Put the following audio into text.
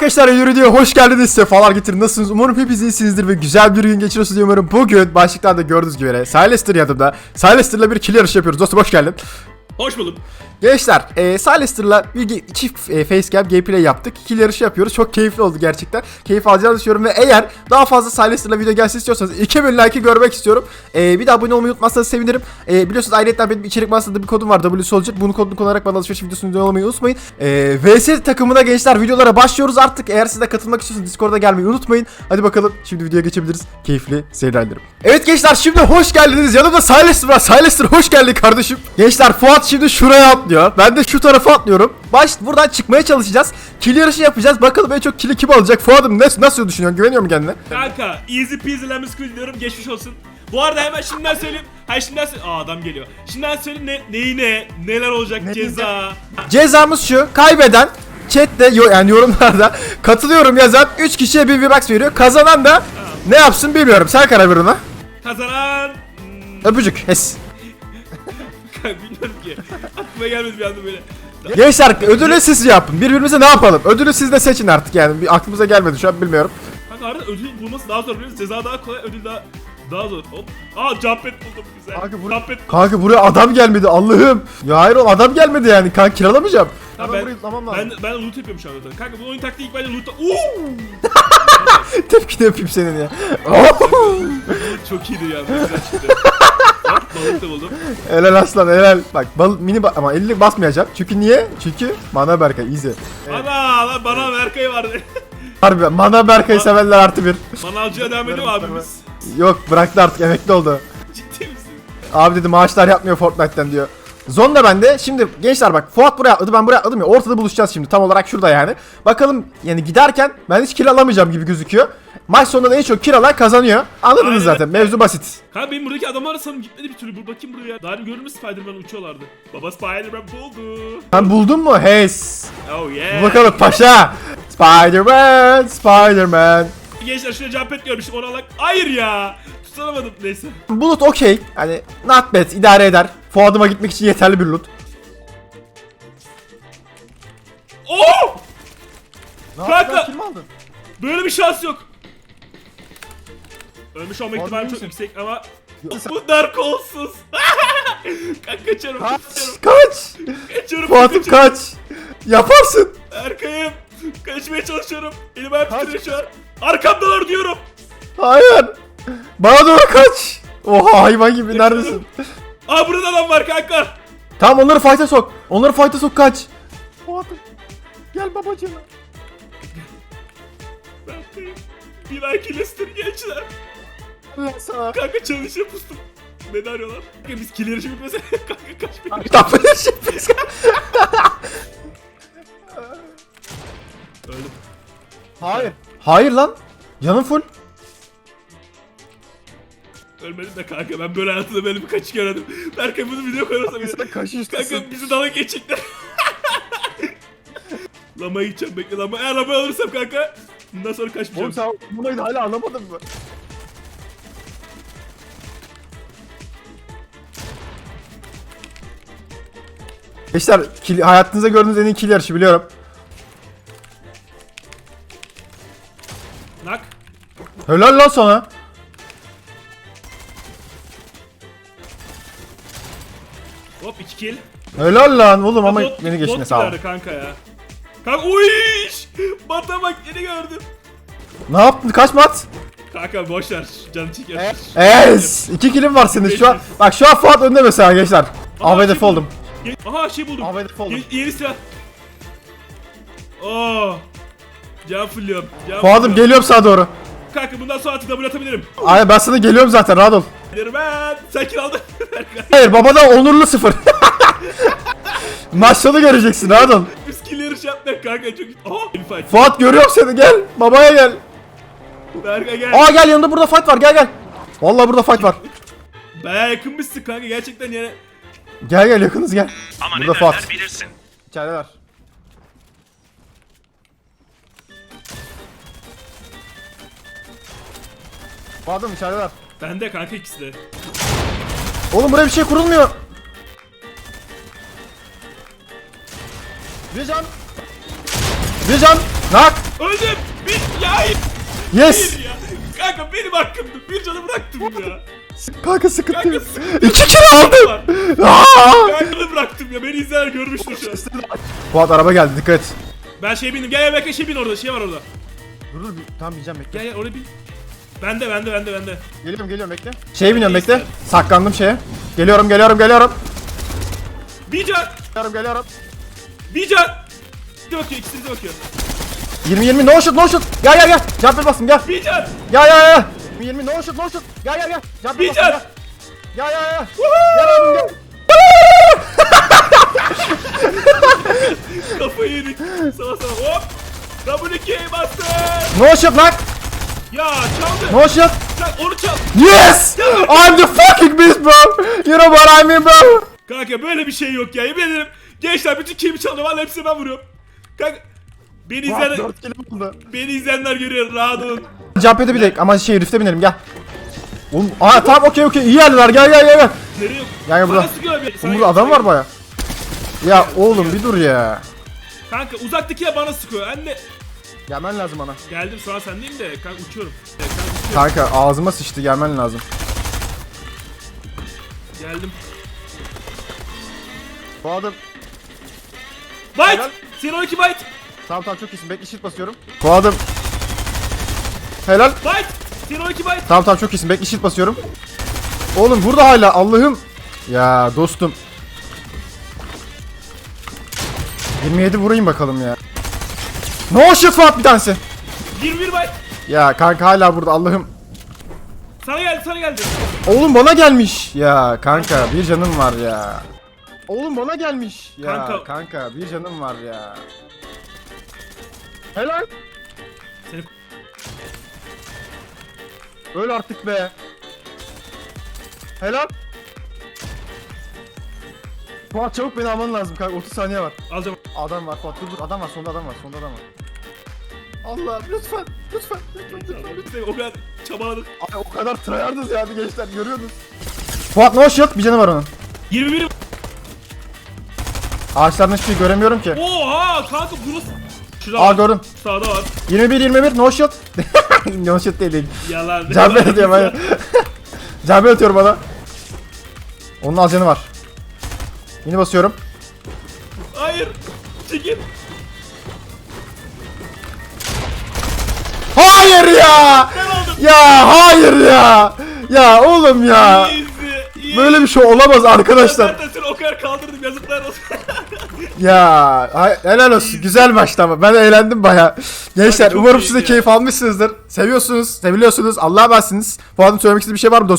arkadaşlar Yürü diyor hoş geldiniz sefalar getirin nasılsınız? Umarım hepiniz iyisinizdir ve güzel bir gün geçiriyorsunuz diye umarım. Bugün başlıklarda gördüğünüz gibi Silastor yanımda. Silastor'la bir kill yarışı yapıyoruz. Dostum hoş geldin Hoş buldum. Gençler e, Silastor'la bir çift e, facecam gameplay yaptık. Kill yarışı yapıyoruz. Çok keyifli oldu gerçekten. Keyif alacağını düşünüyorum ve eğer daha fazla Silastor'la video gelsin istiyorsanız 2000 like'ı görmek istiyorum. E, bir de abone olmayı unutmazsanız sevinirim. E, biliyorsunuz ayrıca benim içerik masasında bir kodum var W Soldier. Bunu kodunu kullanarak bana alışveriş videosunu olmayı unutmayın. E, VS takımına gençler videolara başlıyoruz artık. Eğer siz de katılmak istiyorsanız Discord'a gelmeyi unutmayın. Hadi bakalım şimdi videoya geçebiliriz. Keyifli seyirler Evet gençler şimdi hoş geldiniz. Yanımda Silastor var. Silastor hoş geldin kardeşim. Gençler Fuat şimdi şuraya atlıyor. Ben de şu tarafa atlıyorum. Baş buradan çıkmaya çalışacağız. Kill yarışı yapacağız. Bakalım en çok kill'i kim alacak? Fuat'ım ne, nasıl düşünüyorsun? Güveniyor musun kendine? Kanka easy peasy lemon squeeze diyorum geçmiş olsun. Bu arada hemen şimdiden söyleyeyim. Hayır şimdiden söyleyeyim. Aa adam geliyor. Şimdiden söyleyeyim ne, neyi ne, neler olacak Ne? ceza. Cezamız şu kaybeden chatte yo, yani yorumlarda katılıyorum yazan 3 kişiye bir V-Bucks veriyor. Kazanan da ne yapsın bilmiyorum. Sen karar ver ona. Kazanan... Öpücük hes bilmiyorum ki. Aklıma gelmedi bir anda böyle. Gençler ödülü siz yapın birbirimize ne yapalım ödülü siz de seçin artık yani bir aklımıza gelmedi şu an bilmiyorum Kanka arada ödül bulması daha zor biliyor musun? Ceza daha kolay, ödül daha daha zor. Hop. Aa jump pad buldum güzel. Kanka bu- Jump pad buldum. Kanka buraya adam gelmedi Allah'ım. Ya hayır oğlum adam gelmedi yani. Kanka kiralamayacağım. Ha, Hemen ben, burayı tutmam lazım. ben, ben loot yapıyorum şu anda. Kanka bu oyun taktiği ilk bence loot'ta... Uuu! Tepki de yapayım senin ya. Çok iyiydi ya. Güzel çıktı. Hop balık da buldum. helal aslan helal. Bak bal mini ba- ama elini basmayacağım. Çünkü niye? Çünkü Mana Berkay easy. Ana lan bana Berkay vardı. Harbi Mana Berkay'ı sevenler artı bir. Manavcıya devam ediyor mu abimiz? Yok bıraktı artık emekli oldu. Ciddi misin? Abi dedi maaşlar yapmıyor Fortnite'ten diyor. Zon da bende. Şimdi gençler bak Fuat buraya atladı ben buraya atladım ya. Ortada buluşacağız şimdi tam olarak şurada yani. Bakalım yani giderken ben hiç kill alamayacağım gibi gözüküyor. Maç sonunda da en çok kill alan kazanıyor. Anladınız Aynen. zaten mevzu basit. Kanka benim buradaki adamlar sanırım gitmedi bir türlü. Dur bakayım buraya. Daha önce gördün mü Spider-Man uçuyorlardı. Baba Spider-Man buldu. Sen buldun mu? Hes. Oh yeah. Bakalım paşa. Spider-Man, Spider-Man. Gençler şuraya jump pad görmüştüm onu alak. Hayır ya. Tutunamadım neyse. Bulut okey. Hani not bad idare eder. Fuadıma gitmek için yeterli bir loot. Oo! Kanka! Kim aldın? Böyle bir şans yok. Ölmüş olma ihtimali çok yüksek ama bu narkolsuz. Kanka kaçıyorum, Kaç. kaçıyorum, Kaç. kaçıyorum. Fuat'ım kaç. Yaparsın. Arkayım. Kaçmaya çalışıyorum. Elim ayağım Kaç. titriyor şu an. Arkamdalar diyorum. Hayır. Bana doğru kaç. Oha hayvan gibi neredesin? Aa burada adam var kanka. Tamam onları fight'a sok. Onları fight'a sok kaç. Fuat'ım. Gel babacığım. Arkayım. Bir dahaki Lester gençler. Ben sana. Kanka çalışıyor pustum. Beni arıyorlar. Kanka biz kill yarışı bitmese kanka kaçmayalım. Tapır şey. Öldüm. Hayır. Hayır lan. Yanım full. Ölmedim de kanka ben böyle hayatımda böyle bir kaçık öğrendim. Berkay bunu video koyarsam ya. kaşı Kanka bizi dalga geçecekler. Lamaya gideceğim bekle lama. Eğer lamaya alırsam kanka bundan sonra kaçmayacağım. Oğlum sen bunu hala anlamadın mı? Gençler kill, hayatınızda gördüğünüz en iyi kill yarışı biliyorum. Nak. Helal lan sana. Hop 2 kill. Helal lan oğlum ama Bot- beni geçine sağ ol. kanka ya. Kanka uy! Bata bak yeni gördüm. Ne yaptın? Kaç mat? Kanka boş ver canı çeker. Es. İki killim var senin şu an. Bak şu an Fuat önde mesela gençler. Şey oldum. Ge- Aha şey buldum. AVD oldum. Ye- yeni silah. Oo. Can fulluyorum. Can Fuat'ım fulluyorum. geliyorum sana doğru. Kanka bundan sonra artık double atabilirim. Ay ben sana geliyorum zaten rahat ol. Giderim ben. Sen kill aldın. Hayır babadan onurlu sıfır. Maç sonu göreceksin rahat ol. Biz kill yarışı yaptık kanka çok... Aha! Bir fight. Fuat görüyorum seni gel. Babaya gel. Berkay gel. Aa gel yanımda burada fight var gel gel. Vallahi burada fight var. Bayağı yakınmışsın kanka gerçekten yani. Gel gel yakınız gel. Ama Burada ne Fuat. derler bilirsin. İçerideler. Fuat'ım içerideler. Bende kanka ikisi de. Oğlum buraya bir şey kurulmuyor. Bir can. Bir can. Nak. Öldüm. Bir ya. Yes. Bir ya. Kanka benim hakkımdı. Bir canı bıraktım ya. Kanka sıkıntı Kanka yok. sıkıntı İki kere aldım. Aa! Ben canı bıraktım ya. Beni izleyenler görmüştür şu an. Fuat araba geldi dikkat et. Ben şey bindim. Gel gel bekle şey bin orada. Şey var orada. Dur dur tamam bineceğim bekle. Gel gel oraya bin. Bende bende bende bende. Geliyorum geliyorum bekle. Şey biniyorum bekle. Saklandım şeye. Geliyorum geliyorum geliyorum. Bir can. Geliyorum geliyorum. Bir can. Bir bakıyor. ikisi de bakıyor. 20 20 no shoot no shoot. Gel gel gel. Jumper basın gel. Bir can. Gel gel gel. 20 20 no shoot no shoot. Gel gel gel. Jumper Bir gel. Gel gel gel. Gel gel. Kafayı yedik. Sana sana hop. W2'ye bastı. No shoot lan. Ya çaldı. No shoot. Sen onu çal. Yes! I'm the fucking beast bro. You know what I mean bro. Kanka böyle bir şey yok ya. Yemin ederim. Gençler bütün kimi çalıyor. Valla hepsini ben vuruyorum. Kanka. Beni izleyenler, 4 kill oldu. beni izleyenler görüyor. Rahat olun. Bir dakika ama şey rift'e binelim gel. Oğlum aa tamam okey okey iyi yerler gel gel gel gel. Nereye yok? Gel gel burada. Oğlum burada adam var baya. Ya oğlum bir dur ya. Kanka uzaktaki ya bana sıkıyor. De Gelmen lazım bana. geldim sonra sendeyim de kanka uçuyorum. Kanka uçuyorum. Kanka ağzıma sıçtı gelmen lazım. Geldim. Bu adam Bite! Helal. Senin 12 bite! Tamam tamam çok iyisin. Bekle shift basıyorum. Bu adam. Helal. Bite! Senin 12 bite! Tamam tamam çok iyisin. Bekle shift basıyorum. Oğlum burada hala Allah'ım. Ya dostum. 27 vurayım bakalım ya. No shit Fuat bir tanesi. 21 bite! Ya kanka hala burada Allah'ım. Sana geldi sana geldi. Oğlum bana gelmiş. Ya kanka bir canım var ya. Oğlum bana gelmiş. Ya Kanka. kanka, bir canım var ya. Helal. Seni Öl artık be. Helal. Fuat çabuk beni alman lazım kanka 30 saniye var. alacağım. Adam var Fuat dur dur adam var sonda adam var sonda adam var. Allah lütfen lütfen lütfen lütfen. o kadar çabaladım. Ay o kadar tryhardız yani gençler görüyorsunuz. Fuat no shot bir canı var onun. 21 Ağaçlardan hiçbir şey göremiyorum ki. Oha kanka bunu Şurada Aa var. gördüm. Sağda var. 21 21 no shot. no shot değil değil. Yalan. Camber atıyor bana. Camber atıyor bana. Onun az canı var. Yeni basıyorum. Hayır. Çekil. Hayır ya! Ya hayır ya! Ya oğlum ya! Easy. easy. Böyle bir şey olamaz arkadaşlar. Ben zaten seni o kadar kaldırdım yazıklar olsun. Ya helal olsun. Güzel maçtı ama. Ben eğlendim baya. Gençler umarım siz de keyif almışsınızdır. Seviyorsunuz, seviliyorsunuz. Allah'a emansınız. Fuat'ın söylemek istediği bir şey var mı dostum?